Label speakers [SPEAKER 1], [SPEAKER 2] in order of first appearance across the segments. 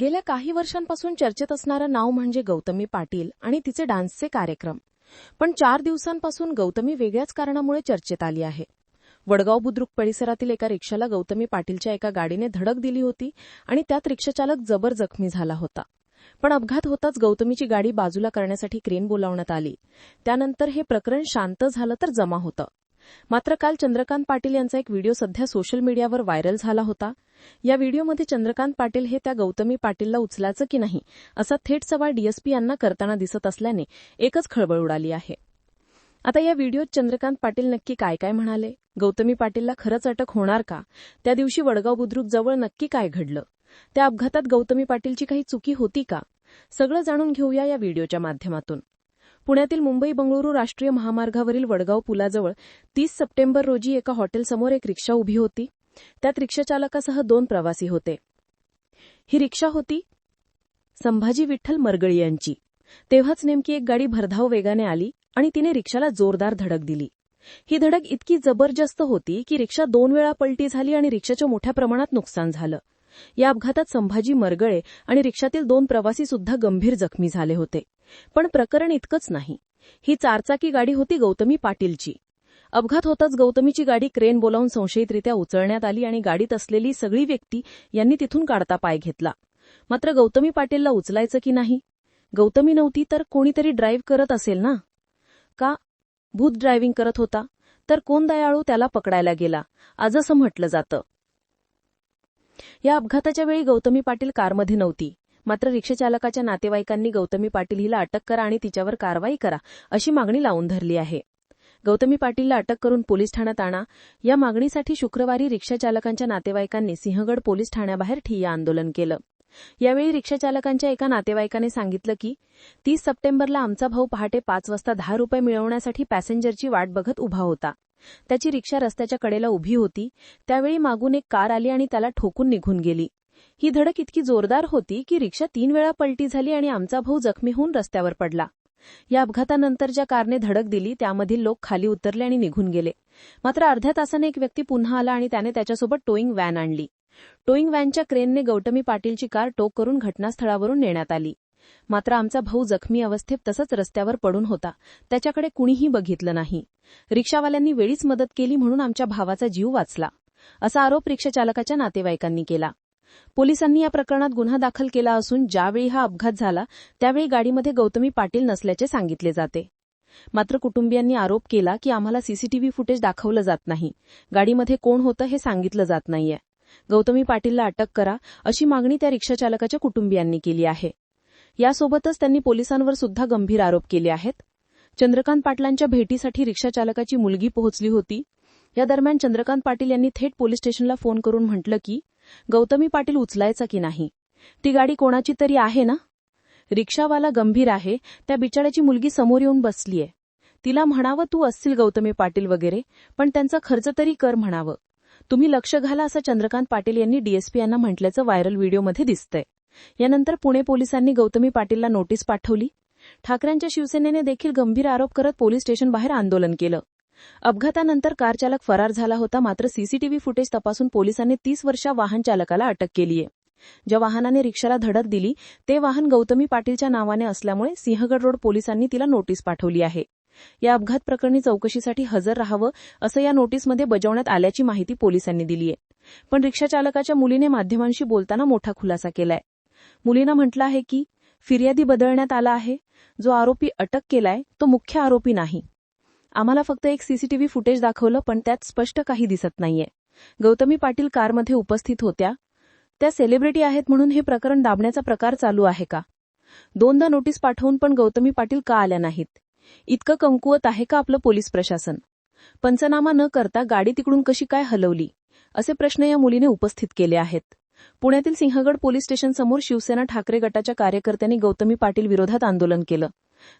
[SPEAKER 1] गेल्या काही वर्षांपासून चर्चेत असणारं नाव म्हणजे गौतमी पाटील आणि तिचे डान्सचे कार्यक्रम. पण चार दिवसांपासून गौतमी वेगळ्याच कारणामुळे चर्चेत आली आहे. वडगाव बुद्रुक परिसरातील एका रिक्षाला गौतमी पाटीलच्या एका गाडीने धडक दिली होती आणि त्यात रिक्षाचालक जबर जखमी झाला होता. पण अपघात होताच गौतमीची गाडी बाजूला करण्यासाठी क्रेन बोलावण्यात आली. त्यानंतर हे प्रकरण शांत झालं तर जमा होतं. मात्र काल चंद्रकांत पाटील यांचा एक व्हिडिओ सध्या सोशल मीडियावर व्हायरल झाला होता. या व्हिडिओमध्ये चंद्रकांत पाटील हे त्या गौतमी पाटीलला उचलायचं की नाही असा थेट सवाल डीएसपी यांना करताना दिसत असल्याने एकच खळबळ उडाली आहे. आता या व्हिडिओत चंद्रकांत पाटील नक्की काय काय म्हणाले? गौतमी पाटीलला खरंच अटक होणार का? त्या दिवशी वडगाव बुद्रुक जवळ नक्की काय घडलं? त्या अपघातात गौतमी पाटीलची काही चुकी होती का? सगळं जाणून घेऊया या व्हिडिओच्या माध्यमातून. पुण्यातील मुंबई बंगळुरू राष्ट्रीय महामार्गावरील वडगाव पुलाजवळ तीस सप्टेंबर रोजी एका हॉटेलसमोर एक रिक्षा उभी होती. त्यात रिक्षाचालकासह दोन प्रवासी होते. ही रिक्षा होती संभाजी विठ्ठल मरगळी यांची. तेव्हाच नेमकी एक गाडी भरधाव वेगाने आली आणि तिने रिक्षाला जोरदार धडक दिली. ही धडक इतकी जबरदस्त होती की रिक्षा दोन वेळा पलटी झाली आणि रिक्षाचं मोठ्या प्रमाणात नुकसान झालं. या अपघातात संभाजी मरगळे आणि रिक्षातील दोन प्रवासी सुद्धा गंभीर जखमी झाले होते. पण प्रकरण इतकंच नाही. ही चारचाकी गाडी होती गौतमी पाटीलची. अपघात होताच गौतमीची गाडी क्रेन बोलावून संशयितरित्या उचलण्यात आली आणि गाडीत असलेली सगळी व्यक्ती यांनी तिथून काढता पाय घेतला. मात्र गौतमी पाटीलला उचलायचं की नाही? गौतमी नव्हती तर कोणीतरी ड्राईव्ह करत असेल ना? का? भूत ड्रायव्हिंग करत होता? तर कोण दयाळू त्याला पकडायला गेला? आज असं म्हटलं जातं. या अपघाताच्या वेळी गौतमी पाटील कारमध्ये नव्हती. मात्र रिक्षाचालकाच्या नातेवाईकांनी गौतमी पाटील हिला अटक करा आणि तिच्यावर कारवाई करा अशी मागणी लावून धरली आहे. गौतमी पाटीलला अटक करून पोलीस ठाण्यात आणा. या मागणीसाठी शुक्रवारी रिक्षाचालकांच्या नातेवाईकांनी सिंहगड पोलीस ठाण्याबाहेर ठिय्या आंदोलन केलं. यावेळी रिक्षाचालकांच्या एका नातेवाईकाने सांगितलं की तीस सप्टेंबरला आमचा भाऊ पहाटे पाच वाजता दहा रुपये मिळवण्यासाठी पॅसेंजरची वाट बघत उभा होता. त्याची रिक्षा रस्त्याच्या कडेला उभी होती. त्यावेळी मागून एक कार आली आणि त्याला ठोकून निघून गेली. ही धडक इतकी जोरदार होती की रिक्षा तीन वेळा पलटी झाली आणि आमचा भाऊ जखमी होऊन रस्त्यावर पडला. या अपघातानंतर ज्या कारने धडक दिली त्यामधील लोक खाली उतरले आणि निघून गेले. मात्र अर्ध्या तासाने एक व्यक्ती पुन्हा आला आणि त्याने त्याच्यासोबत टोईंग व्हॅन आणली. टोईंग व्हॅनच्या क्रेनने गौतमी पाटीलची कार टोक करून घटनास्थळावरून नेण्यात आली. मात्र आमचा भाऊ जखमी अवस्थेत तसंच रस्त्यावर पडून होता. त्याच्याकडे कुणीही बघितलं नाही. रिक्षावाल्यांनी वेळीच मदत केली म्हणून आमच्या भावाचा जीव वाचला. असा आरोप रिक्षाचालकाच्या नातेवाईकांनी केला. पोलिसांनी या प्रकरणात गुन्हा दाखल केला असून ज्यावेळी हा अपघात झाला त्यावेळी गाडीमध्ये गौतमी पाटील नसल्याचे सांगितले जाते. मात्र कुटुंबियांनी आरोप केला की आम्हाला सीसीटीव्ही फुटेज दाखवलं जात नाही. गाडीमध्ये कोण होतं हे सांगितलं जात नाहीये. गौतमी पाटीलला अटक करा अशी मागणी त्या रिक्षाचालकाच्या कुटुंबियांनी केली आहे. यासोबतच त्यांनी पोलिसांवर सुद्धा गंभीर आरोप केले आहेत. चंद्रकांत पाटलांच्या भेटीसाठी रिक्षाचालकाची मुलगी पोहोचली होती. या दरम्यान चंद्रकांत पाटील यांनी थेट पोलीस स्टेशनला फोन करून म्हटलं की गौतमी पाटील उचलायचा की नाही? ती गाडी कोणाची तरी आहे ना? रिक्षावाला गंभीर आहे त्या बिचाऱ्याची मुलगी समोर येऊन बसलीये. तिला म्हणावं तू असतील गौतमी पाटील वगैरे पण त्यांचा खर्च तरी कर म्हणावं. तुम्ही लक्ष घाला असं चंद्रकांत पाटील यांनी डीएसपी यांना म्हटल्याचं व्हायरल व्हिडिओमध्ये दिसतंय. यानंतर पुणे पोलिसांनी गौतमी पाटीलला नोटीस पाठवली. ठाकरेंच्या शिवसेनेने देखील गंभीर आरोप करत पोलीस स्टेशन बाहेर आंदोलन केलं. अपघातानंतर कार चालक फरार झाला होता मात्र सीसीटीव्ही फुटेज तपासून पोलिसांनी तीस वर्षा वाहन चालकाला अटक केलीय ज्या वाहनाने रिक्षाला धडक दिली ते वाहन गौतमी पाटीलच्या नावाने असल्यामुळे सिंहगड रोड पोलिसांनी तिला नोटीस पाठवली आहे. या अपघात प्रकरणी चौकशीसाठी हजर राहावं असं या नोटीसमध्ये बजावण्यात आल्याची माहिती पोलिसांनी दिलीय पण रिक्षाचालकाच्या मुलीने माध्यमांशी बोलताना मोठा खुलासा केलाय. मुलीनं म्हटलं आहे की फिर्यादी बदलण्यात आला आहे. जो आरोपी अटक केलाय तो मुख्य आरोपी नाही. आम्हाला फक्त एक सीसीटीव्ही फुटेज दाखवलं पण त्यात स्पष्ट काही दिसत नाहीये. गौतमी पाटील कारमध्ये उपस्थित होत्या. त्या सेलिब्रिटी आहेत म्हणून हे प्रकरण दाबण्याचा प्रकार चालू आहे का? दोनदा नोटीस पाठवून पण गौतमी पाटील का आल्या नाहीत? इतकं कमकुवत आहे का आपलं पोलीस प्रशासन? पंचनामा न करता गाडी तिकडून कशी काय हलवली? असे प्रश्न या मुलीने उपस्थित केले आहेत. पुण्यातील सिंहगड पोलीस स्टेशनसमोर शिवसेना ठाकरे गटाच्या कार्यकर्त्यांनी गौतमी पाटील विरोधात आंदोलन केलं.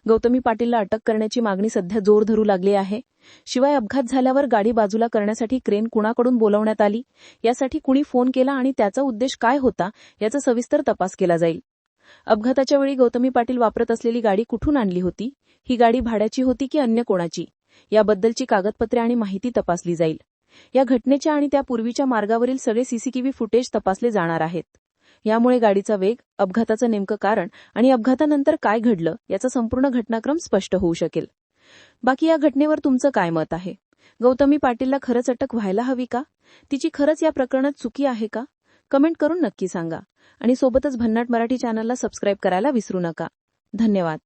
[SPEAKER 1] गौतमी पाटीलला अटक करण्याची मागणी सध्या जोर धरू लागली आहे. शिवाय अपघात झाल्यावर गाडी बाजूला करण्यासाठी क्रेन कुणाकडून बोलावण्यात आली? यासाठी कुणी फोन केला आणि त्याचा उद्देश काय होता? याचा सविस्तर तपास केला जाईल. अपघाताच्या वेळी गौतमी पाटील वापरत असलेली गाडी कुठून आणली होती? ही गाडी भाड्याची होती की अन्य कोणाची? याबद्दलची कागदपत्रे आणि माहिती तपासली जाईल. या घटनेच्या आणि त्यापूर्वीच्या मार्गावरील सगळे सीसीटीव्ही फुटेज तपासले जाणार आहेत. यामुळे गाडीचा वेग अपघाताचं नेमकं कारण आणि अपघातानंतर काय घडलं याचा संपूर्ण घटनाक्रम स्पष्ट होऊ शकेल. बाकी या घटनेवर तुमचं काय मत आहे? गौतमी पाटीलला खरंच अटक व्हायला हवी का? तिची खरंच या प्रकरणात चुकी आहे का? कमेंट करून नक्की सांगा आणि सोबतच भन्नाट मराठी चॅनलला सबस्क्राईब करायला विसरू नका. धन्यवाद.